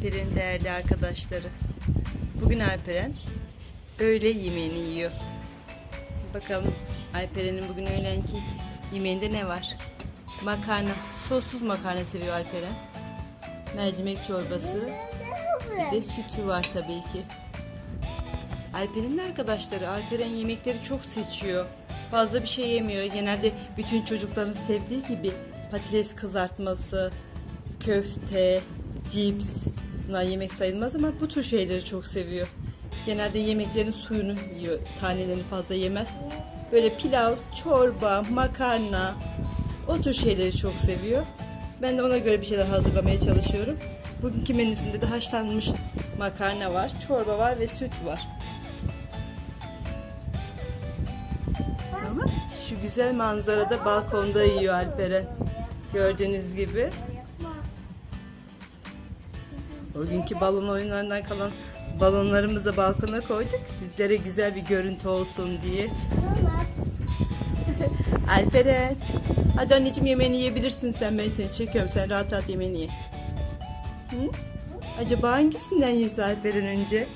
Alper'in değerli arkadaşları. Bugün Alperen öğle yemeğini yiyor. Bakalım Alperen'in bugün öğlenki yemeğinde ne var? Makarna, sossuz makarna seviyor Alperen. Mercimek çorbası, bir de sütü var tabii ki. Alper'in de arkadaşları, Alperen yemekleri çok seçiyor. Fazla bir şey yemiyor. Genelde bütün çocukların sevdiği gibi patates kızartması, köfte, cips. Bunlar yemek sayılmaz ama bu tür şeyleri çok seviyor. Genelde yemeklerin suyunu yiyor. Tanelerini fazla yemez. Böyle pilav, çorba, makarna o tür şeyleri çok seviyor. Ben de ona göre bir şeyler hazırlamaya çalışıyorum. Bugünkü menüsünde de haşlanmış makarna var, çorba var ve süt var. Ama şu güzel manzarada balkonda yiyor Alperen. Gördüğünüz gibi. O günkü balon oyunlarından kalan balonlarımızı balkona koyduk. Sizlere güzel bir görüntü olsun diye. Alperen. Hadi anneciğim yemeğini yiyebilirsin sen. Ben seni çekiyorum. Sen rahat rahat yemeğini ye. Hı? Acaba hangisinden yese Alperen önce?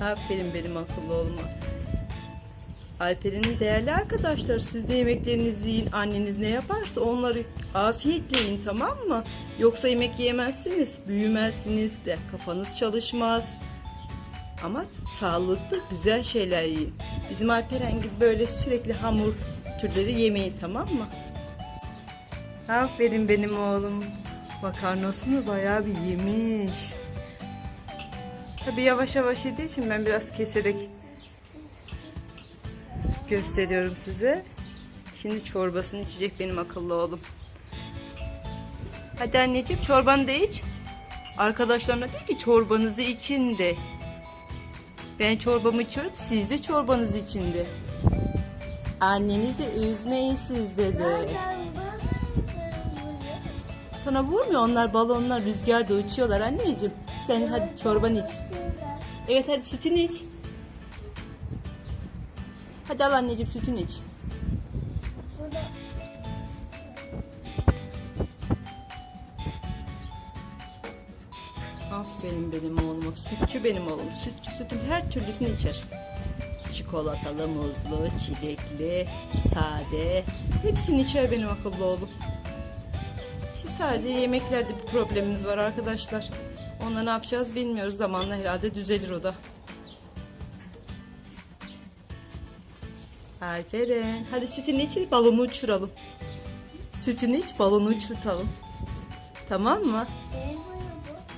Aferin benim akıllı olma. Alperen'in değerli arkadaşlar siz de yemeklerinizi yiyin. Anneniz ne yaparsa onları afiyetle yiyin tamam mı? Yoksa yemek yiyemezsiniz, büyümezsiniz de kafanız çalışmaz. Ama sağlıklı, güzel şeyler yiyin. Bizim Alperen gibi böyle sürekli hamur türleri yemeyin tamam mı? Aferin benim oğlum. Makarnasını bayağı bir yemiş. Tabii yavaş yavaş yediği için ben biraz keserek gösteriyorum size. Şimdi çorbasını içecek benim akıllı oğlum. Hadi anneciğim çorbanı da iç. Arkadaşlarına de ki çorbanızı için de. Ben çorbamı içiyorum siz de çorbanızı için de. Annenizi üzmeyin siz de de. Sana vurmuyor onlar balonlar rüzgarda uçuyorlar anneciğim. Sen hadi çorbanı iç. Evet hadi sütünü iç. Hadi al anneciğim sütünü iç. Aferin benim oğluma. Sütçü benim oğlum. Sütçü sütün her türlüsünü içer. Çikolatalı, muzlu, çilekli, sade. Hepsini içer benim akıllı oğlum. Şimdi sadece yemeklerde bir problemimiz var arkadaşlar. Onunla ne yapacağız bilmiyoruz. Zamanla herhalde düzelir o da. Aferin. Hadi sütünü iç, balonu uçuralım. Sütünü iç, balonu uçurtalım. Tamam mı?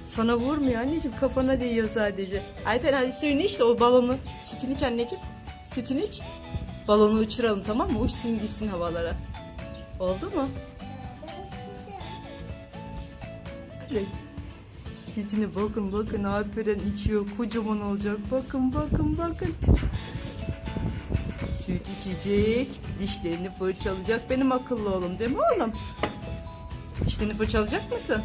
Sana vurmuyor anneciğim. Kafana değiyor sadece. Alper hadi suyunu iç de o balonu. Sütünü iç anneciğim. Sütünü iç. Balonu uçuralım tamam mı? Uçsun gitsin havalara. Oldu mu? Evet. Sütünü bakın bakın Alperen içiyor. Kocaman olacak. Bakın bakın bakın. Süt içecek. Dişlerini fırçalayacak. Benim akıllı oğlum değil mi oğlum? Dişlerini fırçalayacak mısın?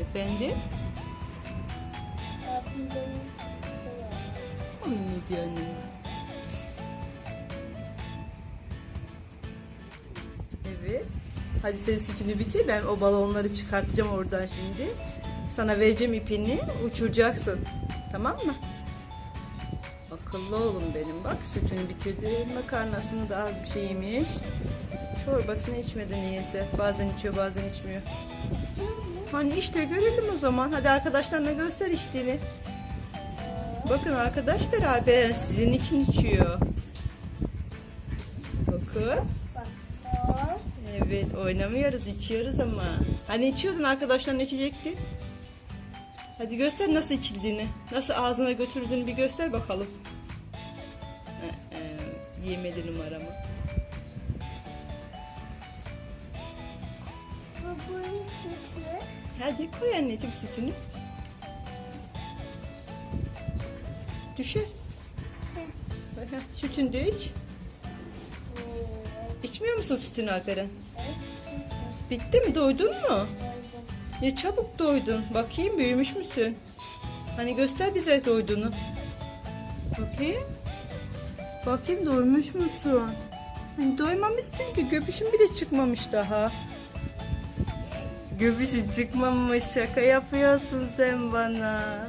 Efendim? Ay ne annem? Evet. Hadi sen sütünü bitir. Ben o balonları çıkartacağım oradan şimdi. Sana vereceğim ipini. Uçuracaksın. Tamam mı? Akıllı oğlum benim. Bak sütünü bitirdi. Makarnasını da az bir şey yemiş. Çorbasını içmedi niyeyse. Bazen içiyor bazen içmiyor. Hani işte görelim o zaman. Hadi arkadaşlarına göster içtiğini. Bakın arkadaşlar Alperen sizin için içiyor. Bakın. Evet oynamıyoruz içiyoruz ama. Hani içiyordun arkadaşlarına içecektin. Hadi göster nasıl içildiğini. Nasıl ağzına götürdüğünü bir göster bakalım. Ee, e, yemedi numaramı. Hadi koy anneciğim sütünü. Düşer. Sütünü de iç. İçmiyor musun sütünü Alperen? Bitti mi? Doydun mu? Ne çabuk doydun. Bakayım büyümüş müsün? Hani göster bize doyduğunu. Bakayım. Bakayım doymuş musun? Hani doymamışsın ki göbüşün bile çıkmamış daha. Göbüşün çıkmamış şaka yapıyorsun sen bana.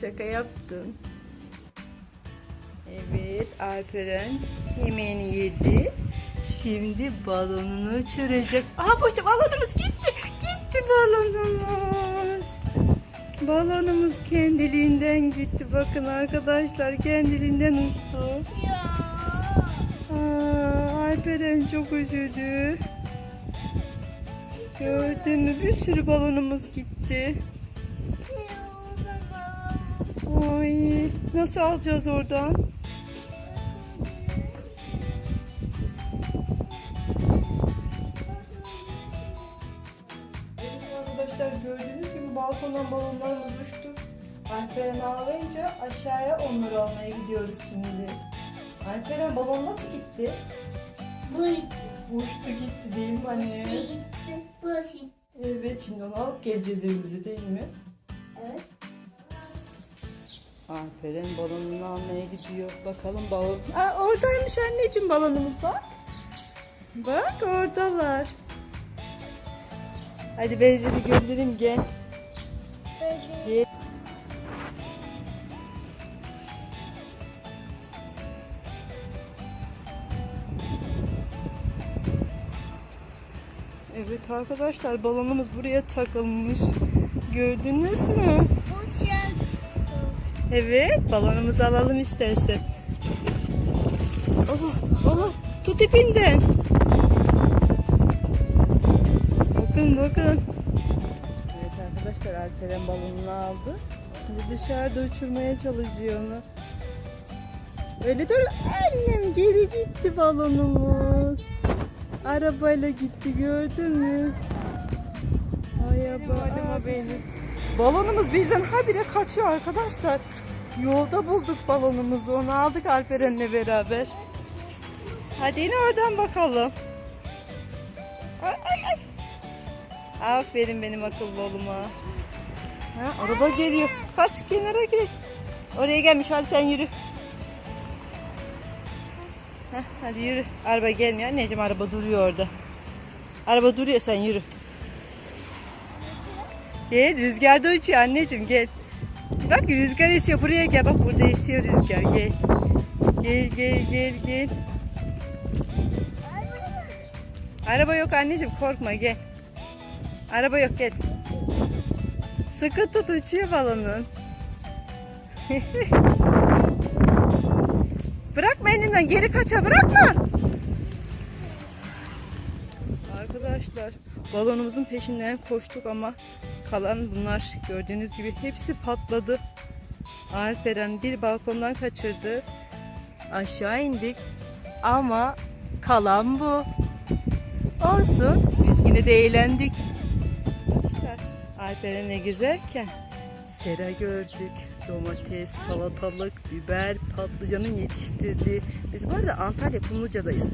Şaka yaptın. Evet Alperen yemeğini yedi. Şimdi balonunu uçuracak. Aha boşta balonumuz gitti. Gitti balonumuz. Balonumuz kendiliğinden gitti. Bakın arkadaşlar kendiliğinden uçtu. Ya. Aa, Alperen çok üzüldü. Gördün mü? Bir sürü balonumuz gitti. Ay, nasıl alacağız oradan? Alperen ağlayınca aşağıya onları almaya gidiyoruz şimdi. Alperen balon nasıl gitti? Bu Uçtu gitti değil mi anne? gitti. Burası gitti. Evet şimdi onu alıp geleceğiz evimize değil mi? Evet. Alperen balonunu almaya gidiyor. Bakalım balon. Aa, oradaymış anneciğim balonumuz bak. Bak oradalar. Hadi Beyzel'i gönderim gel. Böyle. Gel. Evet arkadaşlar balonumuz buraya takılmış. Gördünüz mü? Evet, balonumuzu alalım istersen. Allah, Allah, tut ipinden. Bakın, bakın. Evet arkadaşlar, Alperen balonunu aldı. Şimdi dışarıda uçurmaya çalışıyor onu. Öyle dur. Annem geri gitti balonumuz. Arabayla gitti gördün mü? Ay abla benim. Balonumuz bizden habire kaçıyor arkadaşlar. Yolda bulduk balonumuzu. Onu aldık Alperen'le beraber. Hadi yine oradan bakalım. Ay, ay, ay. Aferin benim akıllı oğluma. Ha, araba geliyor. Kaç kenara gel. Oraya gelmiş hadi sen yürü. Heh, hadi yürü. Araba gelmiyor. Anneciğim araba duruyor orada. Araba duruyor sen yürü. Gel rüzgarda uçuyor anneciğim gel. Bak rüzgar esiyor buraya gel bak burada esiyor rüzgar gel. Gel gel gel gel. Araba yok anneciğim korkma gel. Araba yok gel. Sıkı tut uçuyor balonun. bırakma elinden geri kaça bırakma. Arkadaşlar balonumuzun peşinden koştuk ama kalan bunlar gördüğünüz gibi hepsi patladı. Alperen bir balkondan kaçırdı. Aşağı indik ama kalan bu. Olsun biz yine de eğlendik. İşte Alperen'e gezerken sera gördük. Domates, salatalık, biber, patlıcanın yetiştirdiği. Biz bu arada Antalya Kumluca'dayız.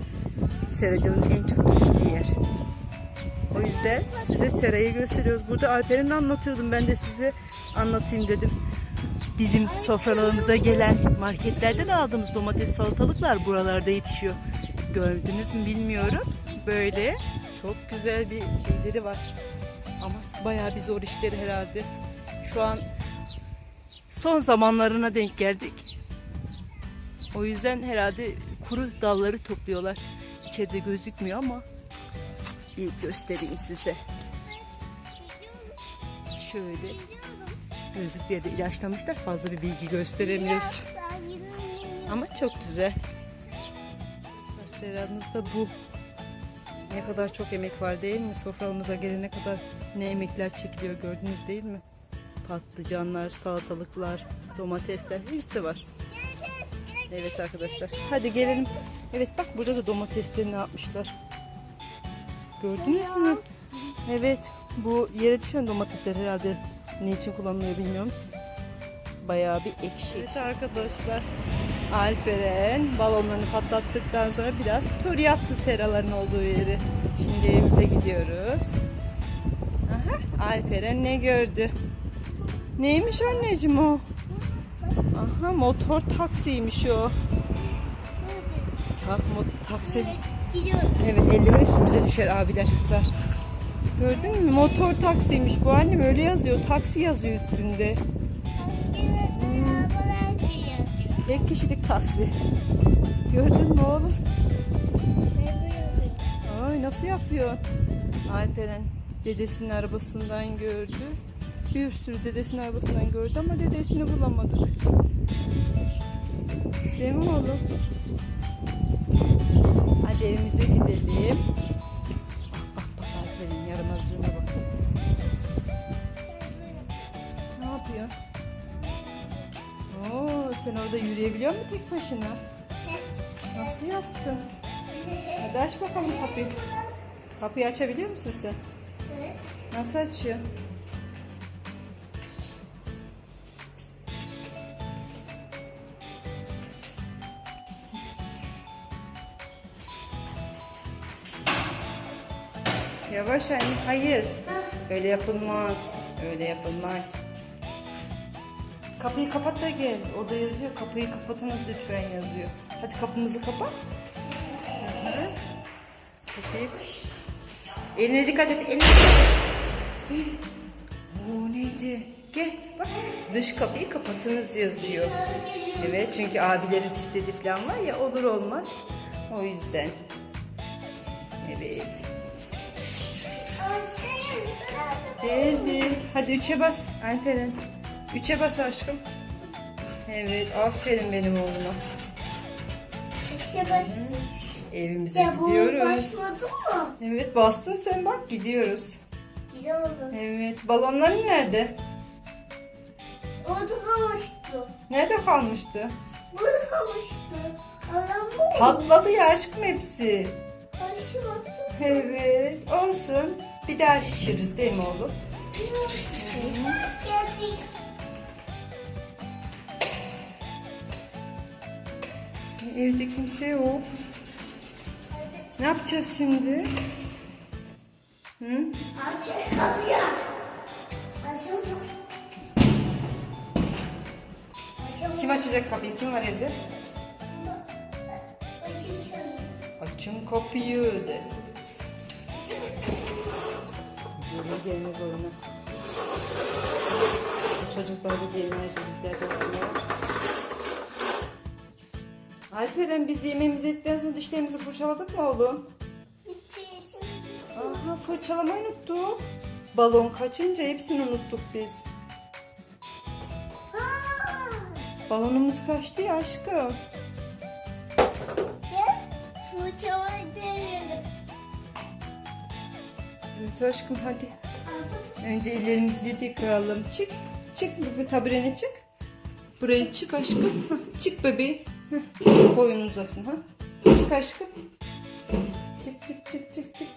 Seracının en çok yetiştiği yer. O yüzden size serayı gösteriyoruz. Burada Alperen'i anlatıyordum. Ben de size anlatayım dedim. Bizim sofralarımıza gelen marketlerden aldığımız domates salatalıklar buralarda yetişiyor. Gördünüz mü bilmiyorum. Böyle çok güzel bir şeyleri var. Ama bayağı bir zor işleri herhalde. Şu an son zamanlarına denk geldik. O yüzden herhalde kuru dalları topluyorlar. İçeride gözükmüyor ama bir göstereyim size. Şöyle gözlükleri de ilaçlamışlar. Fazla bir bilgi gösteremiyoruz. Ama çok güzel. Seramız da bu. Ne kadar çok emek var değil mi? Soframıza gelene kadar ne emekler çekiliyor gördünüz değil mi? Patlıcanlar, salatalıklar, domatesler hepsi var. Evet arkadaşlar. Hadi gelelim. Evet bak burada da domatesleri ne yapmışlar. Gördünüz mü? Evet. Bu yere düşen domatesler herhalde ne için kullanılıyor bilmiyorum. Bayağı bir ekşi. Evet arkadaşlar. Alperen balonlarını patlattıktan sonra biraz tur yaptı seraların olduğu yeri. Şimdi evimize gidiyoruz. Aha, Alperen ne gördü? Neymiş anneciğim o? Aha motor taksiymiş o. taksi. Gidiyorum. Evet elleme üstümüze düşer abiler kızar. Gördün mü? Motor taksiymiş bu annem öyle yazıyor. Taksi yazıyor üstünde. Gidiyorum. Tek kişilik taksi. Gördün mü oğlum? Ay nasıl yapıyor? Alperen dedesinin arabasından gördü. Bir sürü dedesinin arabasından gördü ama dedesini bulamadık. Değil mi oğlum? Hadi evimize gidelim. Bak bak bak Alperen'in yaramazlığına bak. Ne yapıyor? Oo, sen orada yürüyebiliyor musun tek başına? Nasıl yaptın? Hadi aç bakalım kapıyı. Kapıyı açabiliyor musun sen? Evet. Nasıl açıyor? Yavaş anne. Hayır. Öyle yapılmaz. Öyle yapılmaz. Kapıyı kapat da gel. Orada yazıyor. Kapıyı kapatınız lütfen yazıyor. Hadi kapımızı kapat. Kapıyı... Eline dikkat et. Eline dikkat et. Oo neydi? Gel bak. Dış kapıyı kapatınız yazıyor. Evet çünkü abilerin bisikleti falan var ya olur olmaz. O yüzden. Evet. Geldik. Hadi üçe bas Alperen. Üçe bas aşkım. Evet aferin benim oğluma. İşte başladı. Evimize Ya gidiyoruz. başladı mı? Evet bastın sen bak gidiyoruz. Gidiyoruz. Evet balonların nerede? Orada kalmıştı. Nerede kalmıştı? Burada kalmıştı. Patladı ya aşkım hepsi. Başladı. Evet olsun. Bir daha şişiririz değil mi oğlum? Evde kimse yok. Ne yapacağız şimdi? Hı? Açın kapıyı. Açıldı. Kim açacak kapıyı? Kim var evde? Açın kapıyı de. Gelir gelmez oyuna. Çocuklarda bir enerji bizlerde olsun ya. Alperen biz yemeğimizi ettikten sonra dişlerimizi fırçaladık mı oğlum? Aha fırçalamayı unuttuk. Balon kaçınca hepsini unuttuk biz. Balonumuz kaçtı ya aşkım. Gel. Evet aşkım hadi. Önce ellerimizi yıkayalım. Çık. Çık bir taburene çık. Buraya çık aşkım. Hah, çık bebeğim. Hah, Boyun uzasın ha. Çık aşkım. Çık çık çık çık çık.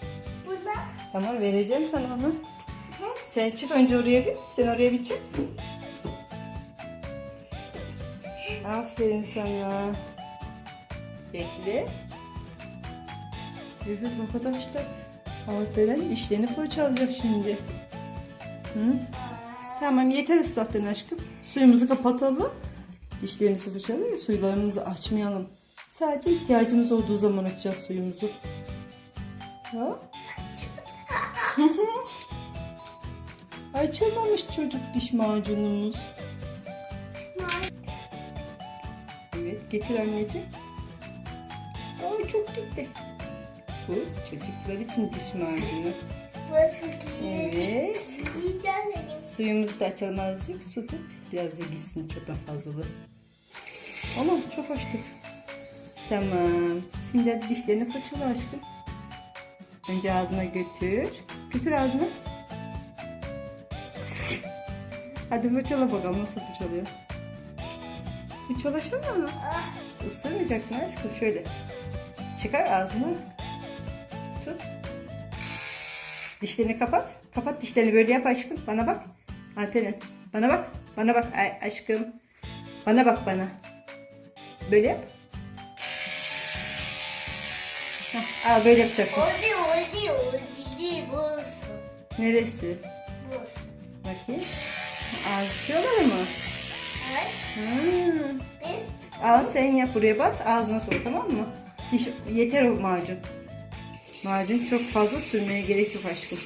Burada. Tamam vereceğim sana onu. Sen çık önce oraya bir. Sen oraya bir çık. Aferin sana. Bekle. Evet arkadaşlar. Alperen dişlerini fırçalayacak şimdi. Hı? Tamam yeter ıslattın aşkım. Suyumuzu kapatalım. Dişlerimizi fırçalayalım. Suylarımızı açmayalım. Sadece ihtiyacımız olduğu zaman açacağız suyumuzu. Ha? Açılmamış çocuk diş macunumuz. Evet getir anneciğim. Ay çok gitti. Bu çocuklar için diş macunu. Evet. Suyumuzu da açalım azıcık. Su tut. Biraz da gitsin çoktan fazlalığı. Ama çok açtık. Tamam. Şimdi hadi dişlerini fırçala aşkım. Önce ağzına götür. Götür ağzına. Hadi fırçala bakalım nasıl fırçalıyor. Fırçalasana. Isırmayacaksın aşkım şöyle. Çıkar ağzını. Dişlerini kapat. Kapat dişlerini böyle yap aşkım. Bana bak. Alperen. Bana bak. Bana bak aşkım. Bana bak bana. Böyle yap. Hah, al böyle yapacaksın. O değil, o değil, o değil. Burası. Neresi? Burası. Bakayım. Ağzıyorlar mı? Evet. Hmm. Biz Al sen yap buraya bas. Ağzına sok tamam mı? Diş yeter o macun. Macun çok fazla sürmeye gerek yok aşkım.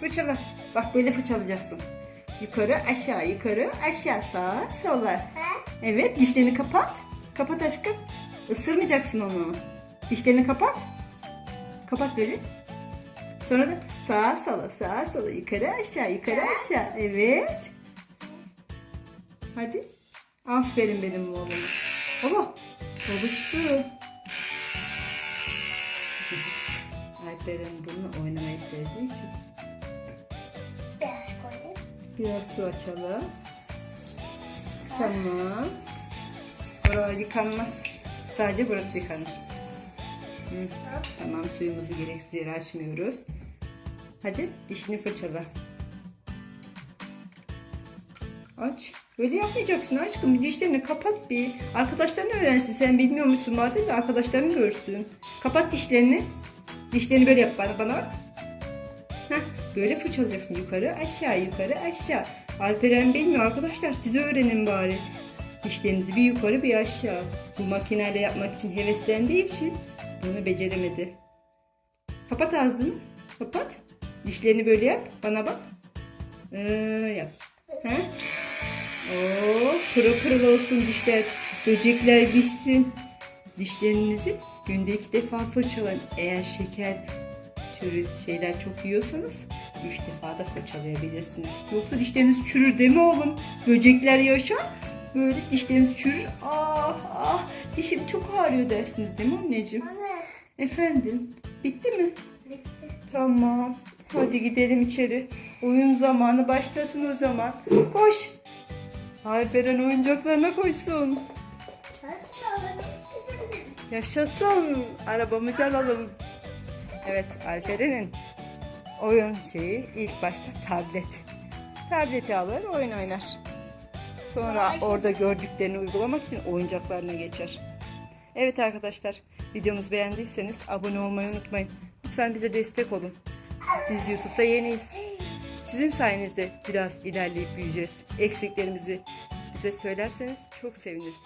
Fırçala. Bak böyle fırçalayacaksın. Yukarı aşağı yukarı aşağı sağa sola. Evet dişlerini kapat. Kapat aşkım. Isırmayacaksın onu. Dişlerini kapat. Kapat böyle. Sonra da sağa sola sağa sola yukarı aşağı yukarı aşağı. Evet. Hadi. Aferin benim oğluma. Baba. Oluştu. Alperen bununla oynamayı sevdiği için. Koyayım. Biraz su açalım. Tamam. Buralar yıkanmaz. Sadece burası yıkanır. Hı. Tamam suyumuzu gereksiz yere açmıyoruz. Hadi dişini fırçala. Aç. Öyle yapmayacaksın aşkım. Bir dişlerini kapat bir. Arkadaşların öğrensin. Sen bilmiyor musun madem de arkadaşların görsün. Kapat dişlerini. Dişlerini böyle yap bana, bana. Heh, böyle fırçalayacaksın. Yukarı aşağı yukarı aşağı. Alperen bilmiyor arkadaşlar. Siz öğrenin bari. Dişlerinizi bir yukarı bir aşağı. Bu makineyle yapmak için heveslendiği için bunu beceremedi. Kapat ağzını. Kapat. Dişlerini böyle yap. Bana bak. Ee, yap. He? Oo, pırıl pırıl olsun dişler. Böcekler gitsin. Dişlerinizi günde iki defa fırçalayın. Eğer şeker türü şeyler çok yiyorsanız üç defa da fırçalayabilirsiniz. Yoksa dişleriniz çürür değil mi oğlum? Böcekler yaşar. Böyle dişleriniz çürür. Ah ah dişim çok ağrıyor dersiniz değil mi anneciğim? Anne. Efendim bitti mi? Bitti. Tamam. Hadi gidelim içeri. Oyun zamanı başlasın o zaman. Koş. Alperen oyuncaklarına koşsun. Yaşasın. Arabamızı alalım. Evet Alperen'in oyun şeyi ilk başta tablet. Tableti alır oyun oynar. Sonra orada gördüklerini uygulamak için oyuncaklarına geçer. Evet arkadaşlar videomuzu beğendiyseniz abone olmayı unutmayın. Lütfen bize destek olun. Biz YouTube'da yeniyiz. Sizin sayenizde biraz ilerleyip büyüyeceğiz. Eksiklerimizi bize söylerseniz çok seviniriz.